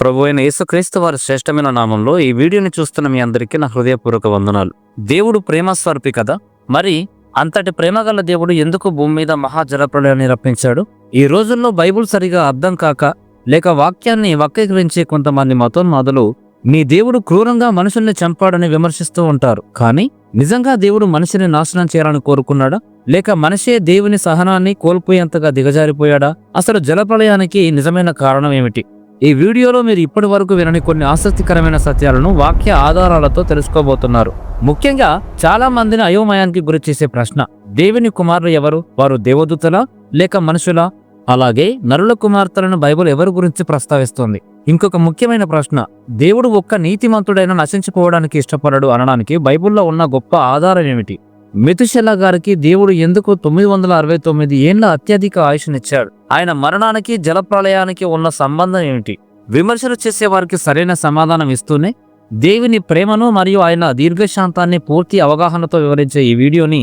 ప్రభు అయిన యేసుక్రీస్తు వారి శ్రేష్టమైన నామంలో ఈ వీడియోని చూస్తున్న మీ అందరికీ నా హృదయపూర్వక వందనాలు. దేవుడు ప్రేమ స్వరూపి కదా? మరి అంతటి ప్రేమ గల దేవుడు ఎందుకు భూమి మీద మహా జలప్రలయాన్ని రప్పించాడు? ఈ రోజుల్లో బైబుల్ సరిగా అర్థం కాక లేక వాక్యాన్ని వక్రీకరించే కొంతమంది మతోన్మాదులు మీ దేవుడు క్రూరంగా మనుషుల్ని చంపాడని విమర్శిస్తూ ఉంటారు. కానీ నిజంగా దేవుడు మనిషిని నాశనం చేయాలని కోరుకున్నాడా? లేక మనిషే దేవుని సహనాన్ని కోల్పోయేంతగా దిగజారిపోయాడా? అసలు జలప్రలయానికి నిజమైన కారణం ఏమిటి? ఈ వీడియోలో మీరు ఇప్పటి వరకు వినని కొన్ని ఆసక్తికరమైన సత్యాలను వాక్య ఆధారాలతో తెలుసుకోబోతున్నారు. ముఖ్యంగా చాలా మందిని అయోమయానికి గురి చేసే ప్రశ్న దేవుని కుమారులు ఎవరు? వారు దేవదూతలా? లేక మనుషులా? అలాగే నరుల కుమార్తెలను బైబిల్ ఎవరి గురించి ప్రస్తావిస్తోంది? ఇంకొక ముఖ్యమైన ప్రశ్న దేవుడు ఒక్క నీతిమంతుడైన నశించుకోవడానికి ఇష్టపడడు అనడానికి బైబిల్లో ఉన్న గొప్ప ఆధారం ఏమిటి? మెతుషెల్లా గారికి దేవుడు ఎందుకు తొమ్మిది వందల అరవై తొమ్మిది ఏండ్ల అత్యధిక ఆయుష్నిచ్చాడు? ఆయన మరణానికి జలప్రలయానికి ఉన్న సంబంధం ఏమిటి? విమర్శలు చేసే వారికి సరైన సమాధానం ఇస్తూనే దేవుని ప్రేమను మరియు ఆయన దీర్ఘశాంతాన్ని పూర్తి అవగాహనతో వివరించే ఈ వీడియోని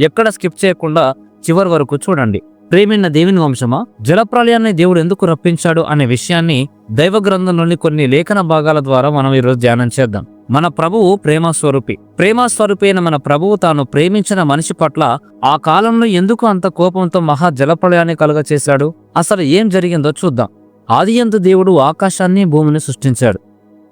ఎక్కడ స్కిప్ చేయకుండా చివరి వరకు చూడండి. ప్రేమిన్న దేవుని వంశమా? జలప్రలయాన్ని దేవుడు ఎందుకు రప్పించాడు అనే విషయాన్ని దైవ గ్రంథంలోని కొన్ని లేఖన భాగాల ద్వారా మనం ఈరోజు ధ్యానం చేద్దాం. మన ప్రభువు ప్రేమ స్వరూపి ప్రేమ స్వరూపి అయిన మన ప్రభువు తాను ప్రేమించిన మనిషి పట్ల ఆ కాలంలో ఎందుకు అంత కోపంతో మహా జలప్రలయాన్ని కలుగచేశాడు? అసలు ఏం జరిగిందో చూద్దాం. ఆదియందు దేవుడు ఆకాశాన్ని భూమిని సృష్టించాడు.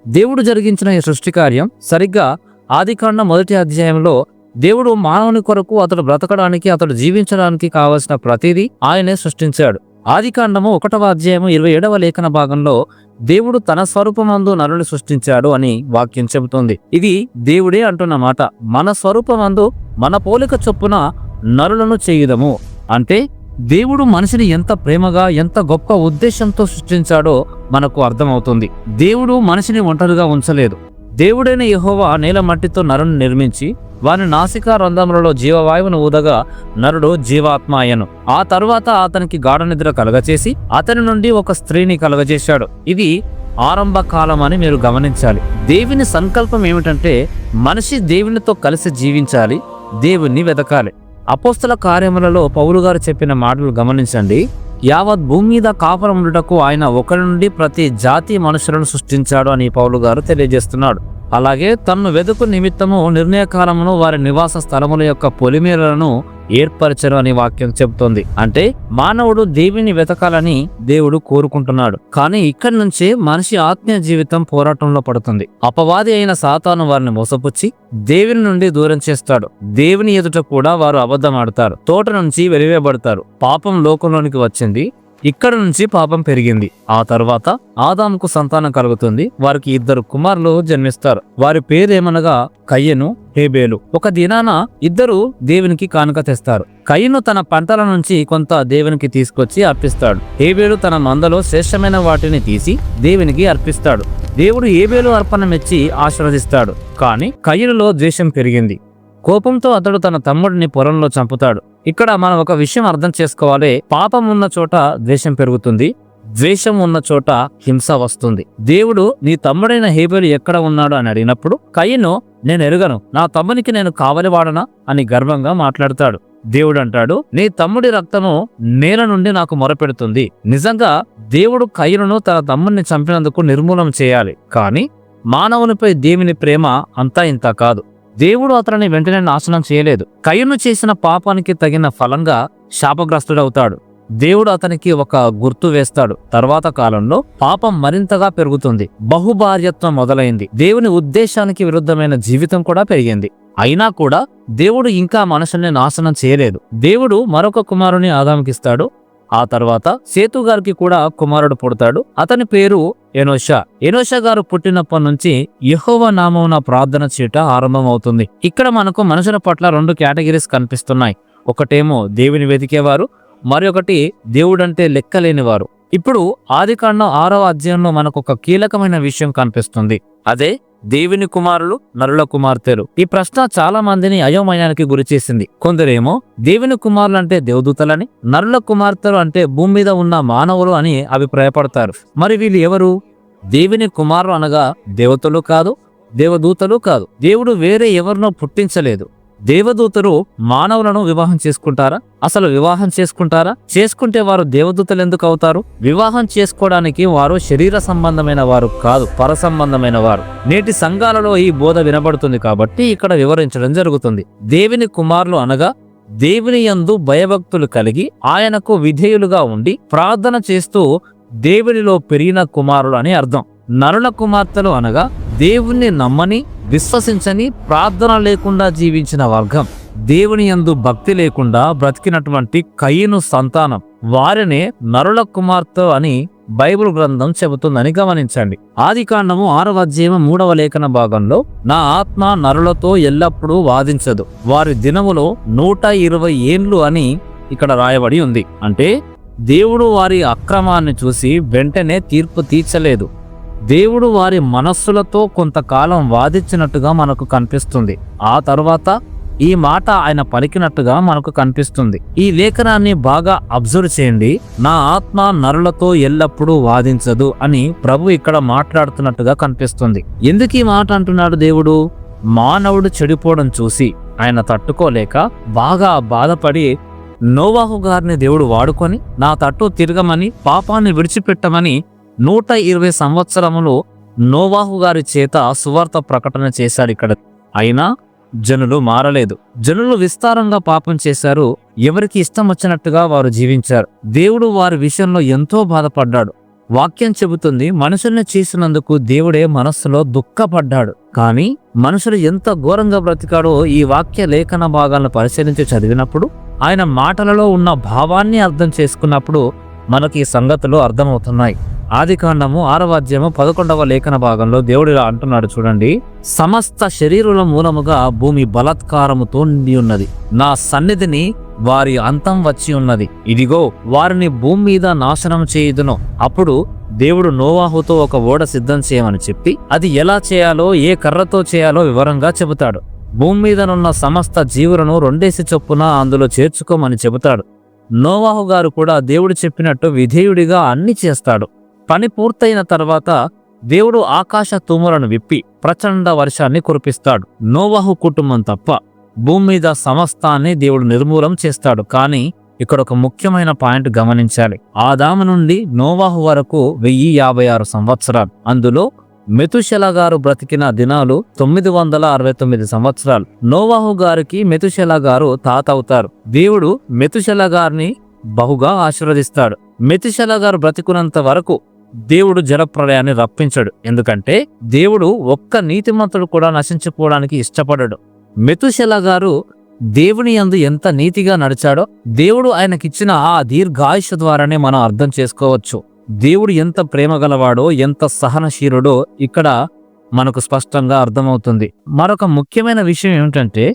దేవుడు జరిగించిన ఈ సృష్టి కార్యం సరిగ్గా ఆదికాండ మొదటి అధ్యాయంలో దేవుడు మానవుని కొరకు అతడు బ్రతకడానికి అతడు జీవించడానికి కావలసిన ప్రతిదీ ఆయనే సృష్టించాడు. ఆదికాండము ఒకటవ అధ్యాయము ఇరవై ఏడవ లేఖన భాగంలో దేవుడు తన స్వరూపమందు నరుని సృష్టించాడు అని వాక్యం చెబుతుంది. ఇది దేవుడే అంటున్న మాట. మన స్వరూపమందు మన పోలిక చొప్పున నరులను చేయుదము. అంటే దేవుడు మనిషిని ఎంత ప్రేమగా ఎంత గొప్ప ఉద్దేశంతో సృష్టించాడో మనకు అర్థమవుతుంది. దేవుడు మనిషిని ఒంటరిగా ఉంచలేదు. దేవుడైన యహోవా నేల మట్టితో నరుని నిర్మించి వాని నాసికా రంధ్రములలో జీవవాయువును ఊదగా నరుడు జీవాత్మ అయ్యను. ఆ తరువాత అతనికి గాఢ నిద్ర కలగచేసి అతని నుండి ఒక స్త్రీని కలగజేశాడు. ఇది ఆరంభ కాలం అని మీరు గమనించాలి. దేవుని సంకల్పం ఏమిటంటే మనిషి దేవునితో కలిసి జీవించాలి దేవుణ్ణి వెతకాలి అపోస్తల కార్యములలో పౌలు గారు చెప్పిన మాటలు గమనించండి. యావత్ భూమి మీద కాపురం ఉండుటకు ఆయన ఒకరి నుండి ప్రతి జాతి మనుషులను సృష్టించాడు అని పౌలు గారు తెలియజేస్తున్నాడు. అలాగే తన్ను వెదుకు నిమిత్తము నిర్ణయకాలమును వారి నివాస స్థలముల యొక్క పొలిమేరలను ఏర్పరచరు అని వాక్యం చెబుతోంది. అంటే మానవుడు దేవిని వెతకాలని దేవుడు కోరుకుంటున్నాడు. కానీ ఇక్కడి నుంచే మనిషి ఆత్మీయ జీవితం పోరాటంలో పడుతుంది. అపవాది అయిన సాతాను వారిని మోసపుచ్చి దేవుని నుండి దూరం చేస్తాడు. దేవుని ఎదుట కూడా వారు అబద్ధం ఆడతారు తోట నుంచి వెలివేయబడతారు. పాపం లోకంలోనికి వచ్చింది. ఇక్కడ నుంచి పాపం పెరిగింది. ఆ తర్వాత ఆదాంకు సంతానం కలుగుతుంది. వారికి ఇద్దరు కుమారులు జన్మిస్తారు. వారి పేరేమనగా కయ్యను హేబేలు. ఒక దినాన ఇద్దరు దేవునికి కానుక తెస్తారు. కయ్యను తన పంటల నుంచి కొంత దేవునికి తీసుకొచ్చి అర్పిస్తాడు. హేబేలు తన మందలో శ్రేష్టమైన వాటిని తీసి దేవునికి అర్పిస్తాడు. దేవుడు ఏబేలు అర్పణ మెచ్చి ఆశీర్వదిస్తాడు. కానీ కయ్యనులో ద్వేషం పెరిగింది. కోపంతో అతడు తన తమ్ముడిని పొలంలో చంపుతాడు. ఇక్కడ మనం ఒక విషయం అర్థం చేసుకోవాలి. పాపం ఉన్న చోట ద్వేషం పెరుగుతుంది. ద్వేషం ఉన్న చోట హింస వస్తుంది. దేవుడు నీ తమ్ముడైన హేబేలు ఎక్కడ ఉన్నాడు? అని అడిగినప్పుడు కయ్యను నేను ఎరుగను. నా తమ్మునికి నేను కావలివాడనా అని గర్వంగా మాట్లాడతాడు. దేవుడు అంటాడు నీ తమ్ముడి రక్తము నేల నుండి నాకు మొరపెడుతుంది. నిజంగా దేవుడు కయ్యను తన తమ్ముడిని చంపినందుకు నిర్మూలన చేయాలి. కానీ మానవునిపై దేవుని ప్రేమ అంతా ఇంత కాదు. దేవుడు అతనిని వెంటనే నాశనం చేయలేదు. కయ్యను చేసిన పాపానికి తగిన ఫలంగా శాపగ్రస్తుడవుతాడు. దేవుడు అతనికి ఒక గుర్తు వేస్తాడు. తర్వాత కాలంలో పాపం మరింతగా పెరుగుతుంది. బహుభార్యత్వం మొదలైంది. దేవుని ఉద్దేశానికి విరుద్ధమైన జీవితం కూడా పెరిగింది. అయినా కూడా దేవుడు ఇంకా మనుషుల్ని నాశనం చేయలేదు. దేవుడు మరొక కుమారుని ఆదాముకిస్తాడు. ఆ తర్వాత సేతు గారికి కూడా కుమారుడు పుడతాడు. అతని పేరు ఎనోషా. ఎనోషా గారు పుట్టినప్పటి నుంచి యహోవ నామమున ప్రార్థన చేయట ఆరంభమవుతుంది. ఇక్కడ మనకు మనుషుల పట్ల రెండు కేటగిరీస్ కనిపిస్తున్నాయి. ఒకటేమో దేవుని వెతికేవారు మరొకటి దేవుడంటే లెక్కలేనివారు. ఇప్పుడు ఆదికాండం ఆరవ అధ్యాయంలో మనకు ఒక కీలకమైన విషయం కనిపిస్తుంది. అదే దేవుని కుమారులు నరుల కుమార్తెలు. ఈ ప్రశ్న చాలా మందిని అయోమయానికి గురిచేసింది కొందరేమో దేవుని కుమారులు అంటే దేవదూతలని నరుల కుమార్తెలు అంటే భూమి మీద ఉన్న మానవులు అని అభిప్రాయపడతారు. మరి వీళ్ళు ఎవరు? దేవుని కుమారులు అనగా దేవతలు కాదు దేవదూతలు కాదు. దేవుడు వేరే ఎవరినో పుట్టించలేదు. దేవదూతలు మానవులను వివాహం చేసుకుంటారా? అసలు వివాహం చేసుకుంటారా? చేసుకుంటే వారు దేవదూతలు ఎందుకు అవుతారు? వివాహం చేసుకోవడానికి వారు శరీర సంబంధమైన వారు కాదు పర సంబంధమైన వారు. నేటి సంఘాలలో ఈ బోధ వినబడుతుంది కాబట్టి ఇక్కడ వివరించడం జరుగుతుంది. దేవుని కుమారులు అనగా దేవుని యందు భయభక్తులు కలిగి ఆయనకు విధేయులుగా ఉండి ప్రార్థన చేస్తూ దేవునిలో పెరిగిన కుమారులు అని అర్థం. నరుల కుమార్తెలు అనగా దేవుణ్ణి నమ్మని విశ్వసించని ప్రార్థన లేకుండా జీవించిన వర్గం. దేవుని యందు భక్తి లేకుండా బ్రతికినటువంటి కయ్యను సంతానం వారినే నరుల కుమార్తె అని బైబిల్ గ్రంథం చెబుతుందని గమనించండి. ఆది కాండము ఆరవ అధ్యాయం మూడవ లేఖన భాగంలో నా ఆత్మ నరులతో ఎల్లప్పుడూ వాదించదు వారి దినములో నూట ఇరవై ఏండ్లు అని ఇక్కడ రాయబడి ఉంది. అంటే దేవుడు వారి అక్రమాన్ని చూసి వెంటనే తీర్పు తీర్చలేదు. దేవుడు వారి మనస్సులతో కొంతకాలం వాదించినట్టుగా మనకు కనిపిస్తుంది. ఆ తర్వాత ఈ మాట ఆయన పలికినట్టుగా మనకు కనిపిస్తుంది. ఈ లేఖనాన్ని బాగా అబ్జర్వ్ చేయండి. నా ఆత్మ నరులతో ఎల్లప్పుడూ వాదించదు అని ప్రభు ఇక్కడ మాట్లాడుతున్నట్టుగా కనిపిస్తుంది. ఎందుకు ఈ మాట అంటున్నాడు దేవుడు? మానవుడు చెడిపోవడం చూసి ఆయన తట్టుకోలేక బాగా బాధపడి నోవాహు గారిని దేవుడు వాడుకొని నా తట్టు తిరగమని పాపాన్ని విడిచిపెట్టమని నూట ఇరవై సంవత్సరములు నోవాహు గారి చేత సువార్త ప్రకటన చేశాడు ఇక్కడ. అయినా జనులు మారలేదు. జనులు విస్తారంగా పాపం చేశారు. ఎవరికి ఇష్టం వచ్చినట్టుగా వారు జీవించారు. దేవుడు వారి విషయంలో ఎంతో బాధపడ్డాడు. వాక్యం చెబుతుంది మనుషుల్ని చేసినందుకు దేవుడే మనస్సులో దుఃఖపడ్డాడు. కానీ మనుషులు ఎంత ఘోరంగా బ్రతికాడో ఈ వాక్య లేఖన భాగాలను పరిశీలించి చదివినప్పుడు ఆయన మాటలలో ఉన్న భావాన్ని అర్థం చేసుకున్నప్పుడు మనకి ఈ సంగతులు అర్థమవుతున్నాయి. ఆది కాండము ఆరవాద్యము పదకొండవ లేఖన భాగంలో దేవుడు ఇలా అంటున్నాడు చూడండి. సమస్త శరీరుల మూలముగా భూమి బలాత్కారముతో నిండి ఉన్నది. నా సన్నిధిని వారి అంతం వచ్చి ఉన్నది. ఇదిగో వారిని భూమి మీద నాశనం చేయుదును. అప్పుడు దేవుడు నోవాహుతో ఒక ఓడ సిద్ధం చేయమని చెప్పి అది ఎలా చేయాలో ఏ కర్రతో చేయాలో వివరంగా చెబుతాడు. భూమి మీదనున్న సమస్త జీవులను రెండేసి చొప్పున అందులో చేర్చుకోమని చెబుతాడు. నోవాహు గారు కూడా దేవుడు చెప్పినట్టు విధేయుడిగా అన్ని చేస్తాడు. పని పూర్తయిన తర్వాత దేవుడు ఆకాశ తూములను విప్పి ప్రచండ వర్షాన్ని కురిపిస్తాడు. నోవాహు కుటుంబం తప్ప భూమి మీద సమస్తాన్ని దేవుడు నిర్మూలం చేస్తాడు. కానీ ఇక్కడ ఒక ముఖ్యమైన పాయింట్ గమనించాలి. ఆదాము నుండి నోవాహు వరకు వెయ్యి యాభై ఆరు సంవత్సరాలు. అందులో మెతుశల గారు బ్రతికిన దినాలు తొమ్మిది వందల అరవై తొమ్మిది సంవత్సరాలు. నోవాహు గారికి మెతుశల గారు తాత అవుతారు. దేవుడు మెతుశల గారిని బహుగా ఆశీర్వదిస్తాడు. మెతుశల గారు బ్రతికున్నంత వరకు దేవుడు జలప్రలయాన్ని రప్పించడు. ఎందుకంటే దేవుడు ఒక్క నీతిమంతుడు కూడా నశించుకోవడానికి ఇష్టపడడు. మెతుశెల గారు దేవుని యందు ఎంత నీతిగా నడిచాడో దేవుడు ఆయనకిచ్చిన ఆ దీర్ఘాయుష ద్వారానే మనం అర్థం చేసుకోవచ్చు. దేవుడు ఎంత ప్రేమగలవాడో ఎంత సహనశీలుడో ఇక్కడ మనకు స్పష్టంగా అర్థమవుతుంది. మరొక ముఖ్యమైన విషయం ఏమిటంటే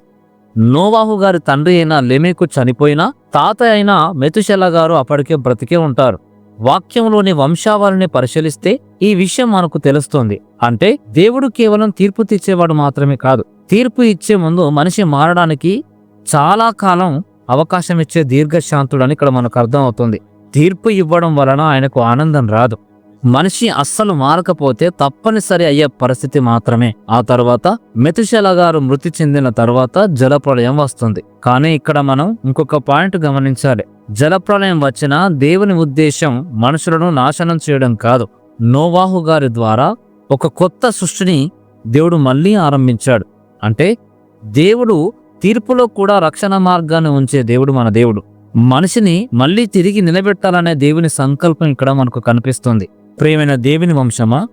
నోవాహు గారి తండ్రి అయిన లెమేకు చనిపోయినా తాత అయిన మెతుశెల గారు అప్పటికే బ్రతికే ఉంటారు. వాక్యంలోని వంశావళిని పరిశీలిస్తే ఈ విషయం మనకు తెలుస్తుంది. అంటే దేవుడు కేవలం తీర్పు తీర్చేవాడు మాత్రమే కాదు. తీర్పు ఇచ్చే ముందు మనిషి మారడానికి చాలా కాలం అవకాశం ఇచ్చే దీర్ఘశాంతుడని ఇక్కడ మనకు అర్థం అవుతుంది తీర్పు ఇవ్వడం వలన ఆయనకు ఆనందం రాదు. మనిషి అస్సలు మారకపోతే తప్పనిసరి అయ్యే పరిస్థితి మాత్రమే. ఆ తర్వాత మెతుశల గారు మృతి చెందిన తర్వాత జలప్రళయం వస్తుంది. కానీ ఇక్కడ మనం ఇంకొక పాయింట్ గమనించాలి. జలప్రళయం వచ్చిన దేవుని ఉద్దేశం మనుషులను నాశనం చేయడం కాదు. నోవాహు గారి ద్వారా ఒక కొత్త సృష్టిని దేవుడు మళ్ళీ ఆరంభించాడు. అంటే దేవుడు తీర్పులో కూడా రక్షణ మార్గాన్ని ఉంచే దేవుడు మన దేవుడు. మనిషిని మళ్ళీ తిరిగి నిలబెట్టాలనే దేవుని సంకల్పం ఇక్కడ మనకు కనిపిస్తుంది. ప్రేమైన దేవుని వంశమా?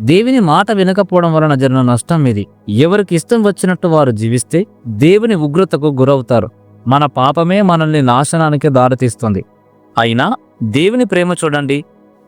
దేవుని మాట వినకపోవడం వలన జరిగిన నష్టం ఇది. ఎవరికి ఇష్టం వచ్చినట్టు వారు జీవిస్తే దేవుని ఉగ్రతకు గురవుతారు. మన పాపమే మనల్ని నాశనానికి దారితీస్తుంది. అయినా దేవుని ప్రేమ చూడండి.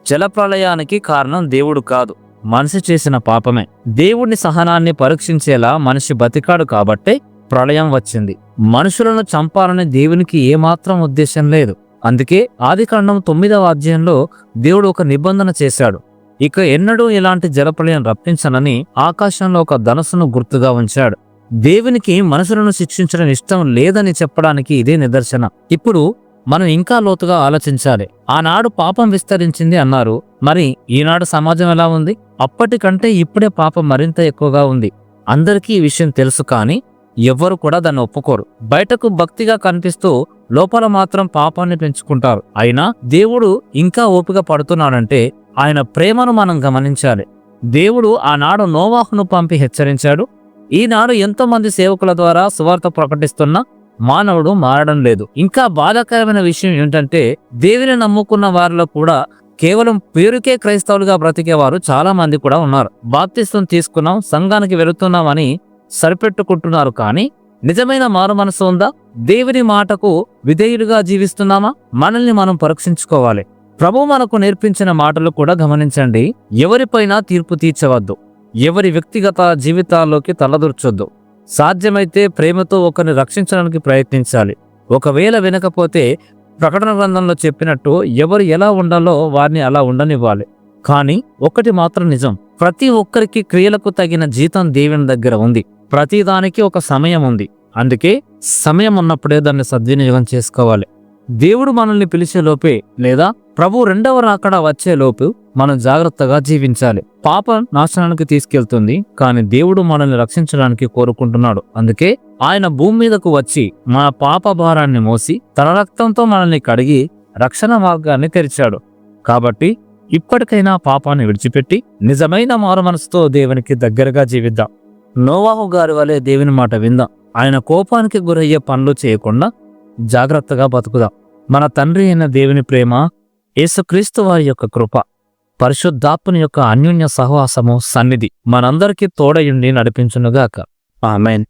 జలప్రలయానికి కారణం దేవుడు కాదు. మనిషి చేసిన పాపమే. దేవుడిని సహనాన్ని పరీక్షించేలా మనిషి బతికాడు కాబట్టే ప్రళయం వచ్చింది. మనుషులను చంపాలని దేవునికి ఏమాత్రం ఉద్దేశం లేదు. అందుకే ఆదికాండం తొమ్మిదవ అధ్యాయంలో దేవుడు ఒక నిబంధన చేశాడు. ఇక ఎన్నడూ ఇలాంటి జలప్రలయం రప్పించనని ఆకాశంలో ఒక ధనస్సును గుర్తుగా ఉంచాడు. దేవునికి మనుషులను శిక్షించడం ఇష్టం లేదని చెప్పడానికి ఇదే నిదర్శన. ఇప్పుడు మనం ఇంకా లోతుగా ఆలోచించాలి. ఆనాడు పాపం విస్తరించింది అన్నారు. మరి ఈనాడు సమాజం ఎలా ఉంది? అప్పటికంటే ఇప్పుడే పాపం మరింత ఎక్కువగా ఉంది. అందరికీ ఈ విషయం తెలుసు కానీ ఎవ్వరు కూడా దాన్ని ఒప్పుకోరు. బయటకు భక్తిగా కనిపిస్తూ లోపల మాత్రం పాపాన్ని పెంచుకుంటారు. అయినా దేవుడు ఇంకా ఓపిక పడుతున్నాడంటే ఆయన ప్రేమను మనం గమనించాలి. దేవుడు ఆనాడు నోవాహును పంపి హెచ్చరించాడు. ఈనాడు ఎంతో మంది సేవకుల ద్వారా సువార్త ప్రకటిస్తున్న మానవుడు మారడం లేదు. ఇంకా బాధాకరమైన విషయం ఏంటంటే దేవుని నమ్ముకున్న వారిలో కూడా కేవలం పేరుకే క్రైస్తవులుగా బ్రతికేవారు చాలా మంది కూడా ఉన్నారు. బాప్తిస్తం తీసుకున్నాం సంఘానికి వెళుతున్నామని సరిపెట్టుకుంటున్నారు కానీ నిజమైన మారు మనసు ఉందా? దేవుని మాటకు విధేయుడిగా జీవిస్తున్నామా? మనల్ని మనం పరీక్షించుకోవాలి. ప్రభు మనకు నేర్పించిన మాటలు కూడా గమనించండి. ఎవరిపైనా తీర్పు తీర్చవద్దు. ఎవరి వ్యక్తిగత జీవితాల్లోకి తలదూర్చొద్దు. సాధ్యమైతే ప్రేమతో ఒకరిని రక్షించడానికి ప్రయత్నించాలి. ఒకవేళ వినకపోతే ప్రకటన గ్రంథంలో చెప్పినట్టు ఎవరు ఎలా ఉండాలో వారిని అలా ఉండనివ్వాలి. కానీ ఒకటి మాత్రం నిజం. ప్రతి ఒక్కరికి క్రియలకు తగిన జీతం దేవుని దగ్గర ఉంది. ప్రతిదానికి ఒక సమయం ఉంది. అందుకే సమయం ఉన్నప్పుడే దాన్ని సద్వినియోగం చేసుకోవాలి. దేవుడు మనల్ని పిలిచే లోపే లేదా ప్రభు రెండవ రాకడ వచ్చే లోపు మనం జాగ్రత్తగా జీవించాలి. పాప నాశనానికి తీసుకెళ్తుంది కానీ దేవుడు మనల్ని రక్షించడానికి కోరుకుంటున్నాడు. అందుకే ఆయన భూమి మీదకు వచ్చి మన పాప భారాన్ని మోసి తన రక్తంతో మనల్ని కడిగి రక్షణ మార్గాన్ని తెరిచాడు. కాబట్టి ఇప్పటికైనా పాపాన్ని విడిచిపెట్టి నిజమైన మారు మనసుతో దేవునికి దగ్గరగా జీవిద్దాం. నోవాహు గారి వలె దేవుని మాట విందాం. ఆయన కోపానికి గురయ్యే పనులు చేయకుండా జాగ్రత్తగా బతుకుదాం. మన తండ్రి అయిన దేవుని ప్రేమ యేసుక్రీస్తు వారి యొక్క కృప పరిశుద్ధాత్మని యొక్క అన్యోన్య సహవాసము సన్నిధి మనందరికీ తోడయుండి నడిపించునుగాక. ఆమెన్.